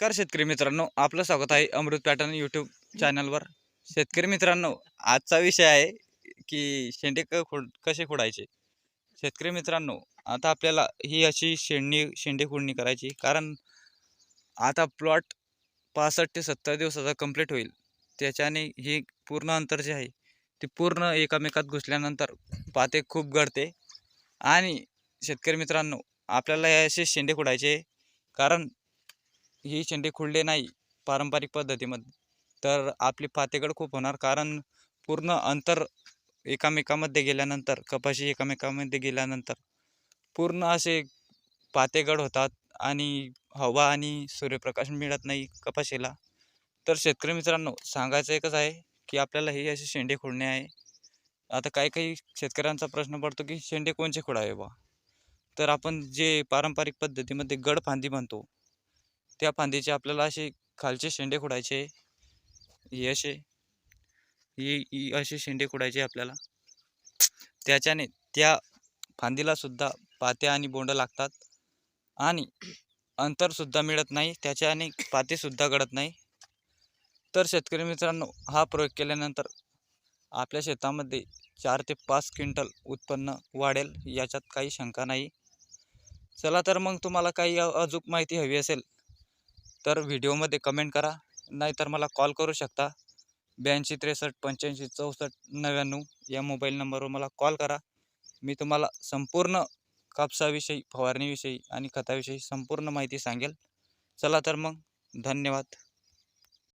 नमस्कार शेतकरी मित्रांनो आपलं स्वागत आहे अमृत पॅटर्न यूट्यूब चॅनलवर. शेतकरी मित्रांनो आजचा विषय आहे की शेंडे क खोड कसे खोडायचे? शेतकरी मित्रांनो आता आपल्याला ही अशी शेंडणी शेंडे खोडणी करायची कारण आता प्लॉट पासष्ट ते सत्तर दिवसाचा कंप्लीट होईल. त्याच्याने ही पूर्ण अंतर जे आहे ते पूर्ण एकामेकात घुसल्यानंतर पाते खूप गळते. आणि शेतकरी मित्रांनो आपल्याला हे असे शेंडे खोडायचे कारण ही शेंडे खुडले नाही पारंपरिक पद्धतीमध्ये. तर आपली पातेगड खूप होणार कारण पूर्ण अंतर एकामेकामध्ये गेल्यानंतर कपाशी एकामेकामध्ये गेल्यानंतर पूर्ण असे पातेगड होतात आणि हवा आणि सूर्यप्रकाश मिळत नाही कपाशीला. तर शेतकरी मित्रांनो सांगायचं एकच आहे की आपल्याला हे असे शेंडे खोडणे आहे. आता काही काही शेतकऱ्यांचा प्रश्न पडतो की शेंडे कोणचे खोडावे बा? तर आपण जे पारंपरिक पद्धतीमध्ये गड फांदी म्हणतो त्या फांदीचे आपल्याला असे खालचे शेंडे खोडायचे. हे असे. हे असे शेंडे खोडायचे आपल्याला. त्याच्याने त्या फांदीलासुद्धा पात्या आणि बोंड लागतात. आणि अंतरसुद्धा मिळत नाही. त्याच्याने पातेसुद्धा गळत नाही. तर शेतकरी मित्रांनो हा प्रयोग केल्यानंतर आपल्या शेतामध्ये चार ते पाच क्विंटल उत्पन्न वाढेल याच्यात काही शंका नाही. चला तर मग तुम्हाला काही अजूक अचूक माहिती हवी असेल तर व्हिडिओमध्ये कमेंट करा. नाहीतर मला कॉल करू शकता. ब्याऐंशी त्रेसष्ट पंच्याऐंशी चौसष्ट नव्याण्णव या मोबाईल नंबरवर मला कॉल करा. मी तुम्हाला संपूर्ण कापसाविषयी फवारणीविषयी आणि खताविषयी संपूर्ण माहिती सांगेल. चला तर मग धन्यवाद.